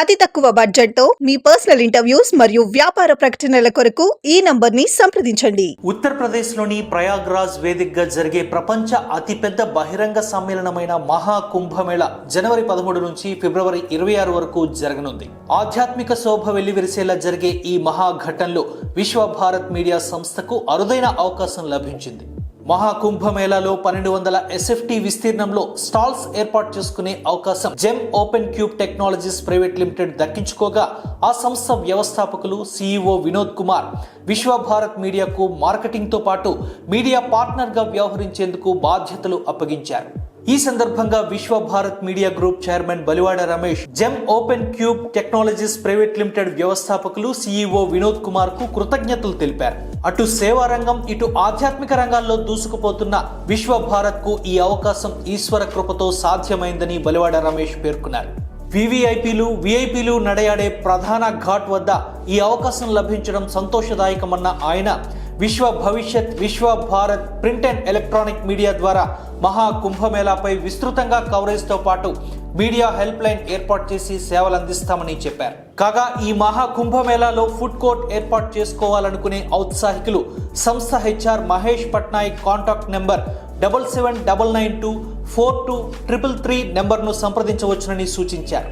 అతి తక్కువ బడ్జెట్తో మీ పర్సనల్ ఇంటర్వ్యూస్ మరియు వ్యాపార ప్రకటనల కొరకు ఈ నంబర్ని సంప్రదించండి. ఉత్తరప్రదేశ్లోని ప్రయాగ్రాజ్ వేదికగా జరిగే ప్రపంచ అతిపెద్ద బహిరంగ సమ్మేళనమైన మహా కుంభమేళ జనవరి పదమూడు నుంచి ఫిబ్రవరి ఇరవై ఆరు వరకు జరగనుంది. ఆధ్యాత్మిక శోభ వెల్లివిరిసేలా జరిగే ఈ మహాఘట్టంలో విశ్వ భారత్ మీడియా సంస్థకు అరుదైన అవకాశం లభించింది. మహాకుంభమేళాలో పన్నెండు వందల ఎస్ఎఫ్టి విస్తీర్ణంలో స్టాల్స్ ఏర్పాటు చేసుకునే అవకాశం Gem open cube technologies private limited దక్కించుకోగా ఆ సంస్థ వ్యవస్థాపకులు సీఈఓ వినోద్ కుమార్ విశ్వభారత్ మీడియాకు మార్కెటింగ్తో పాటు మీడియా పార్ట్నర్గా వ్యవహరించేందుకు బాధ్యతలు అప్పగించారు. ఈ సందర్భంగా Vishwa Bharat media group chairman Balivada Ramesh Gem open cube technologies private limited వ్యవస్థాపకులు సీఈఓ వినోద్ కుమార్కు కృతజ్ఞతలు తెలిపారు. అటు సేవా రంగం ఇటు ఆధ్యాత్మిక రంగాల్లో దూసుకుపోతున్న విశ్వ భారత్కు ఈ అవకాశం ఈశ్వర కృపతో సాధ్యమైందని బలివాడ రమేష్ పేర్కొన్నారు. వివిఐపీలు విఐపీలు నడయాడే ప్రధాన ఘాట్ వద్ద ఈ అవకాశం లభించడం సంతోషదాయకమన్న ఆయన విశ్వ భవిష్యత్ Vishwa Bharat print and electronic media ద్వారా మహా కుంభమేళాపై విస్తృతంగా కవరేజ్తో పాటు మీడియా హెల్ప్ లైన్ ఏర్పాటు చేసి సేవలు అందిస్తామని చెప్పారు. కాగా ఈ మహా కుంభమేళాలో ఫుడ్ కోర్ట్ ఏర్పాటు చేసుకోవాలనుకునే ఔత్సాహికులు సంస్థ HR Mahesh Patnaik contact number double seven double nine two four two triple three నెంబర్ను సంప్రదించవచ్చునని సూచించారు.